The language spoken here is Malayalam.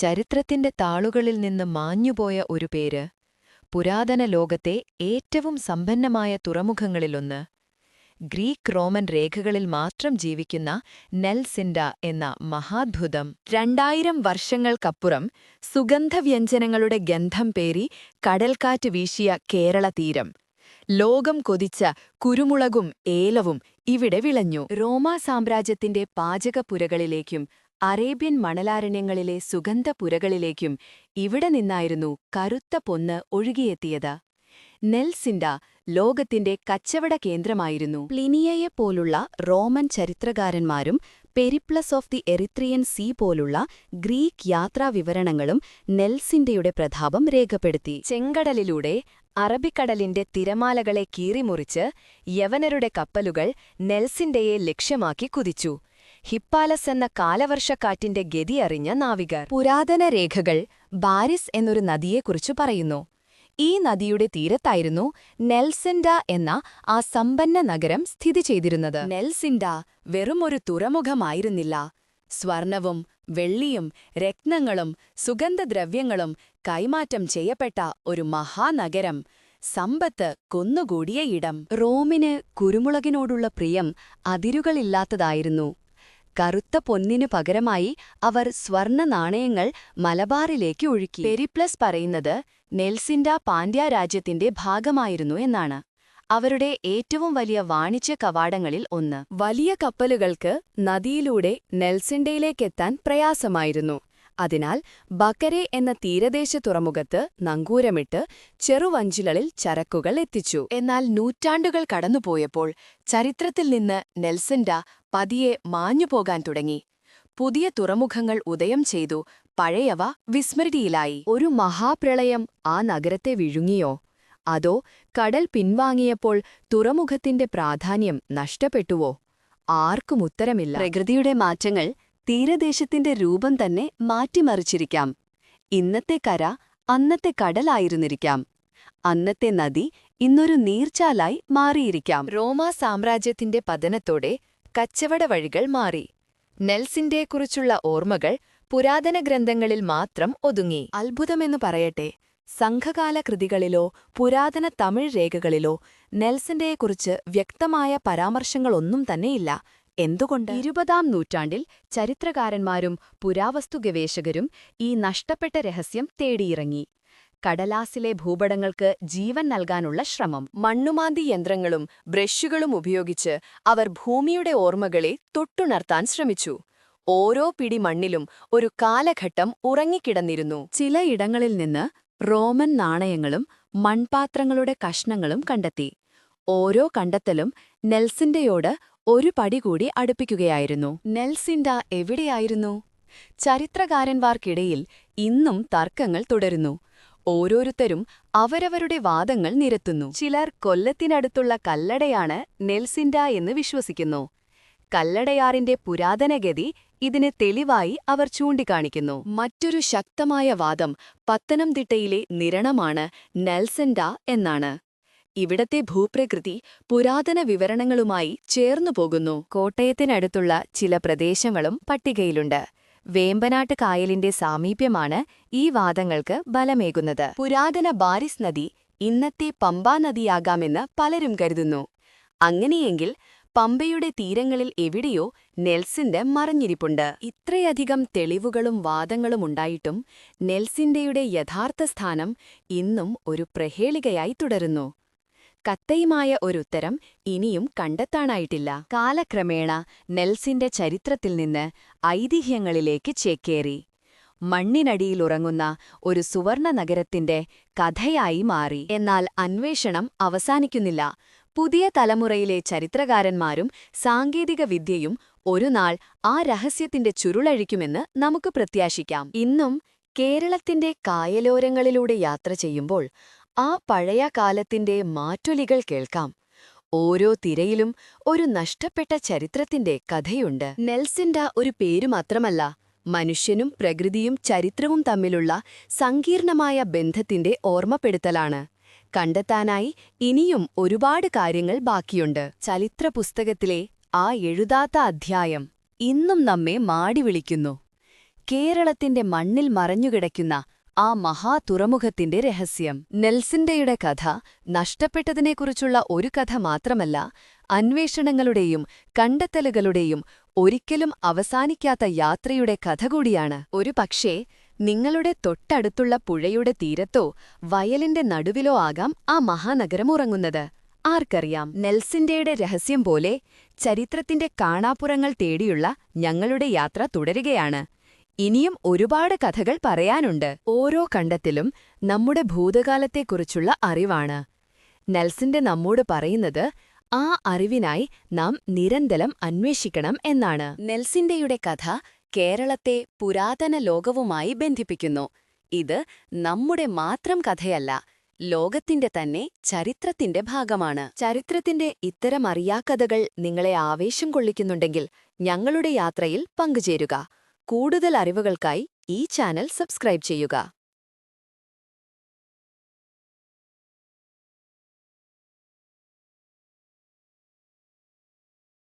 ചരിത്രത്തിന്റെ താളുകളിൽ നിന്ന് മാഞ്ഞുപോയ ഒരു പേര് പുരാതന ലോകത്തെ ഏറ്റവും സമ്പന്നമായ തുറമുഖങ്ങളിലൊന്ന് ഗ്രീക്ക് റോമൻ രേഖകളിൽ മാത്രം ജീവിക്കുന്ന നെൽസിൻഡ എന്ന മഹാദ്ഭുതം. രണ്ടായിരം വർഷങ്ങൾക്കപ്പുറം സുഗന്ധവ്യഞ്ജനങ്ങളുടെ ഗന്ധം പേരി കടൽക്കാറ്റ് വീശിയ കേരള തീരം. ലോകം കൊതിച്ച കുരുമുളകും ഏലവും ഇവിടെ വിളഞ്ഞു. റോമാ സാമ്രാജ്യത്തിന്റെ പാചകപ്പുരകളിലേക്കും അറേബ്യൻ മണലാരണ്യങ്ങളിലെ സുഗന്ധപുരകളിലേക്കും ഇവിടെ നിന്നായിരുന്നു കറുത്ത പൊന്ന് ഒഴുകിയെത്തിയത്. നെൽസിൻഡ ലോകത്തിന്റെ കച്ചവട കേന്ദ്രമായിരുന്നു. പ്ലിനിയയെപ്പോലുള്ള Roman ചരിത്രകാരന്മാരും Periplus of the Erythraean Sea പോലുള്ള ഗ്രീക്ക് യാത്രാവിവരണങ്ങളും നെൽസിൻഡയുടെ പ്രതാപം രേഖപ്പെടുത്തി. ചെങ്കടലിലൂടെ അറബിക്കടലിന്റെ തിരമാലകളെ കീറിമുറിച്ച് യവനരുടെ കപ്പലുകൾ നെൽസിൻഡയെ ലക്ഷ്യമാക്കി കുതിച്ചു. ഹിപ്പാലസ് എന്ന കാലവർഷക്കാറ്റിന്റെ ഗതിയറിഞ്ഞ നാവികർ. പുരാതന രേഖകൾ ബാരിസ് എന്നൊരു നദിയെക്കുറിച്ച് പറയുന്നു. ഈ നദിയുടെ തീരത്തായിരുന്നു നെൽസിൻഡ എന്ന ആ സമ്പന്ന നഗരം സ്ഥിതി ചെയ്തിരുന്നത്. നെൽസിൻഡ വെറുമൊരു തുറമുഖമായിരുന്നില്ല. സ്വർണവും വെള്ളിയും രത്നങ്ങളും സുഗന്ധദ്രവ്യങ്ങളും കൈമാറ്റം ചെയ്യപ്പെട്ട ഒരു മഹാനഗരം സമ്പത്ത് കൊന്നുകൂടിയ ഇടം. റോമിന് കുരുമുളകിനോടുള്ള പ്രിയം അതിരുകളില്ലാത്തതായിരുന്നു. കറുത്ത പൊന്നിനു പകരമായി അവർ സ്വർണ നാണയങ്ങൾ മലബാറിലേക്ക് ഒഴുക്കി. പെരിപ്ലസ് പറയുന്നത് നെൽസിൻഡ പാണ്ഡ്യ രാജ്യത്തിന്റെ ഭാഗമായിരുന്നു എന്നാണ്. അവരുടെ ഏറ്റവും വലിയ വാണിജ്യ കവാടങ്ങളിൽ ഒന്ന്. വലിയ കപ്പലുകൾക്ക് നദിയിലൂടെ നെൽസിൻഡയിലേക്കെത്താൻ പ്രയാസമായിരുന്നു. അതിനാൽ ബക്കരെ എന്ന തീരദേശ തുറമുഖത്ത് നങ്കൂരമിട്ട് ചെറുവഞ്ചിലളിൽ ചരക്കുകൾ എത്തിച്ചു. എന്നാൽ നൂറ്റാണ്ടുകൾ കടന്നുപോയപ്പോൾ ചരിത്രത്തിൽ നിന്ന് നെൽസൻഡ പതിയെ മാഞ്ഞുപോകാൻ തുടങ്ങി. പുതിയ തുറമുഖങ്ങൾ ഉദയം ചെയ്തു പഴയവ വിസ്മൃതിയിലായി. ഒരു മഹാപ്രളയം ആ നഗരത്തെ വിഴുങ്ങിയോ? അതോ കടൽ പിൻവാങ്ങിയപ്പോൾ തുറമുഖത്തിന്റെ പ്രാധാന്യം നഷ്ടപ്പെട്ടുവോ? ആർക്കും ഉത്തരമില്ല. പ്രകൃതിയുടെ മാറ്റങ്ങൾ തീരദേശത്തിന്റെ രൂപം തന്നെ മാറ്റിമറിച്ചിരിക്കാം. ഇന്നത്തെ കര അന്നത്തെ കടലായിരുന്നിരിക്കാം. അന്നത്തെ നദി ഇന്നൊരു നീർച്ചാലായി മാറിയിരിക്കാം. റോമാ സാമ്രാജ്യത്തിന്റെ പതനത്തോടെ കച്ചവട വഴികൾ മാറി. നെൽസിന്റെക്കുറിച്ചുള്ള ഓർമ്മകൾ പുരാതന ഗ്രന്ഥങ്ങളിൽ മാത്രം ഒതുങ്ങി. അത്ഭുതമെന്നു പറയട്ടെ സംഘകാല കൃതികളിലോ പുരാതന തമിഴ് രേഖകളിലോ നെൽസന്റെയെക്കുറിച്ച് വ്യക്തമായ പരാമർശങ്ങളൊന്നും തന്നെയില്ല. എന്തുകൊണ്ട്? ഇരുപതാം നൂറ്റാണ്ടിൽ ചരിത്രകാരന്മാരും പുരാവസ്തു ഗവേഷകരും ഈ നഷ്ടപ്പെട്ട രഹസ്യം തേടിയിറങ്ങി. കടലാസിലെ ഭൂപടങ്ങൾക്ക് ജീവൻ നൽകാനുള്ള ശ്രമം. മണ്ണുമാന്തി യന്ത്രങ്ങളും ബ്രഷുകളും ഉപയോഗിച്ച് അവർ ഭൂമിയുടെ ഓർമ്മകളെ തൊട്ടുണർത്താൻ ശ്രമിച്ചു. ഓരോ പിടി മണ്ണിലും ഒരു കാലഘട്ടം ഉറങ്ങിക്കിടന്നിരുന്നു. ചിലയിടങ്ങളിൽ നിന്ന് റോമൻ നാണയങ്ങളും മൺപാത്രങ്ങളുടെ കഷ്ണങ്ങളും കണ്ടെത്തി. ഓരോ കണ്ടെത്തലും നെൽസിന്റെയോട് ഒരു പടി കൂടി അടുപ്പിക്കുകയായിരുന്നു. നെൽസിൻഡ എവിടെയായിരുന്നു? ചരിത്രകാരന്മാർക്കിടയിൽ ഇന്നും തർക്കങ്ങൾ തുടരുന്നു. ഓരോരുത്തരും അവരവരുടെ വാദങ്ങൾ നിരത്തുന്നു. ചിലർ കൊല്ലത്തിനടുത്തുള്ള കല്ലടയാണ് നെൽസിൻഡ എന്ന് വിശ്വസിക്കുന്നു. കല്ലടയാറിന്റെ പുരാതനഗതി ഇതിന് തെളിവായി അവർ ചൂണ്ടിക്കാണിക്കുന്നു. മറ്റൊരു ശക്തമായ വാദം പത്തനംതിട്ടയിലെ നിരണമാണ് നെൽസൻഡ എന്നാണ്. ഇവിടത്തെ ഭൂപ്രകൃതി പുരാതന വിവരണങ്ങളുമായി ചേർന്നു പോകുന്നു. കോട്ടയത്തിനടുത്തുള്ള ചില പ്രദേശങ്ങളും പട്ടികയിലുണ്ട്. വേമ്പനാട്ട് കായലിന്റെ സാമീപ്യമാണ് ഈ വാദങ്ങൾക്ക് ബലമേകുന്നത്. പുരാതന ബാരിസ് നദി ഇന്നത്തെ പമ്പാ നദിയാകാമെന്ന് പലരും കരുതുന്നു. അങ്ങനെയെങ്കിൽ പമ്പയുടെ തീരങ്ങളിൽ എവിടെയോ നെൽസിന്റെ മറഞ്ഞിരിപ്പുണ്ട്. ഇത്രയധികം തെളിവുകളും വാദങ്ങളും ഉണ്ടായിട്ടും നെൽസിന്റെയുടെ യഥാർത്ഥ സ്ഥാനം ഇന്നും ഒരു പ്രഹേളികയായി തുടരുന്നു. കത്തയുമായ ഒരുത്തരം ഇനിയും കണ്ടെത്താനായിട്ടില്ല. കാലക്രമേണ നെൽസിന്റെ ചരിത്രത്തിൽ നിന്ന് ഐതിഹ്യങ്ങളിലേക്ക് ചേക്കേറി. മണ്ണിനടിയിലുറങ്ങുന്ന ഒരു സുവർണ നഗരത്തിന്റെ കഥയായി മാറി. എന്നാൽ അന്വേഷണം അവസാനിക്കുന്നില്ല. പുതിയ തലമുറയിലെ ചരിത്രകാരന്മാരും സാങ്കേതിക വിദ്യയും ഒരുനാൾ ആ രഹസ്യത്തിന്റെ ചുരുളഴിക്കുമെന്ന് നമുക്ക് പ്രത്യാശിക്കാം. ഇന്നും കേരളത്തിന്റെ കായലോരങ്ങളിലൂടെ യാത്ര ചെയ്യുമ്പോൾ ആ പഴയ കാലത്തിന്റെ മാറ്റൊലികൾ കേൾക്കാം. ഓരോ തിരയിലും ഒരു നഷ്ടപ്പെട്ട ചരിത്രത്തിന്റെ കഥയുണ്ട്. നെൽസിൻഡ ഒരു പേരു മാത്രമല്ല മനുഷ്യനും പ്രകൃതിയും ചരിത്രവും തമ്മിലുള്ള സങ്കീർണമായ ബന്ധത്തിന്റെ ഓർമ്മപ്പെടുത്തലാണ്. കണ്ടെത്താനായി ഇനിയും ഒരുപാട് കാര്യങ്ങൾ ബാക്കിയുണ്ട്. ചരിത്ര പുസ്തകത്തിലെ ആ എഴുതാത്ത അധ്യായം ഇന്നും നമ്മെ മാടി വിളിക്കുന്നു. കേരളത്തിന്റെ മണ്ണിൽ മറഞ്ഞുകിടക്കുന്ന ആ മഹാ തുറമുഖത്തിന്റെ രഹസ്യം. നെൽസിൻഡയുടെ കഥ നഷ്ടപ്പെട്ടതിനെക്കുറിച്ചുള്ള ഒരു കഥ മാത്രമല്ല അന്വേഷണങ്ങളുടെയും കണ്ടെത്തലുകളുടെയും ഒരിക്കലും അവസാനിക്കാത്ത യാത്രയുടെ കഥ കൂടിയാണ്. ഒരു പക്ഷേ നിങ്ങളുടെ തൊട്ടടുത്തുള്ള പുഴയുടെ തീരത്തോ വയലിന്റെ നടുവിലോ ആകാം ആ മഹാനഗരം ഉറങ്ങുന്നത്. ആർക്കറിയാം നെൽസിൻഡയുടെ രഹസ്യം പോലെ ചരിത്രത്തിന്റെ കാണാപ്പുറങ്ങൾ തേടിയുള്ള ഞങ്ങളുടെ യാത്ര തുടരുകയാണ്. ഇനിയും ഒരുപാട് കഥകൾ പറയാനുണ്ട്. ഓരോ കണ്ടത്തിലും നമ്മുടെ ഭൂതകാലത്തെക്കുറിച്ചുള്ള അറിവാണ്. നെൽസിന്റെ നമ്മോട് പറയുന്നത് ആ അറിവിനായി നാം നിരന്തരം അന്വേഷിക്കണം എന്നാണ്. നെൽസിന്റെയുടെ കഥ കേരളത്തെ പുരാതന ലോകവുമായി ബന്ധിപ്പിക്കുന്നു. ഇത് നമ്മുടെ മാത്രം കഥയല്ല ലോകത്തിന്റെ തന്നെ ചരിത്രത്തിന്റെ ഭാഗമാണ്. ചരിത്രത്തിന്റെ ഇത്തരം അറിയാക്കഥകൾ നിങ്ങളെ ആവേശം കൊള്ളിക്കുന്നുണ്ടെങ്കിൽ ഞങ്ങളുടെ യാത്രയിൽ പങ്കുചേരുക. കൂടുതൽ അറിവുകൾക്കായി ഈ ചാനൽ സബ്സ്ക്രൈബ് ചെയ്യുക.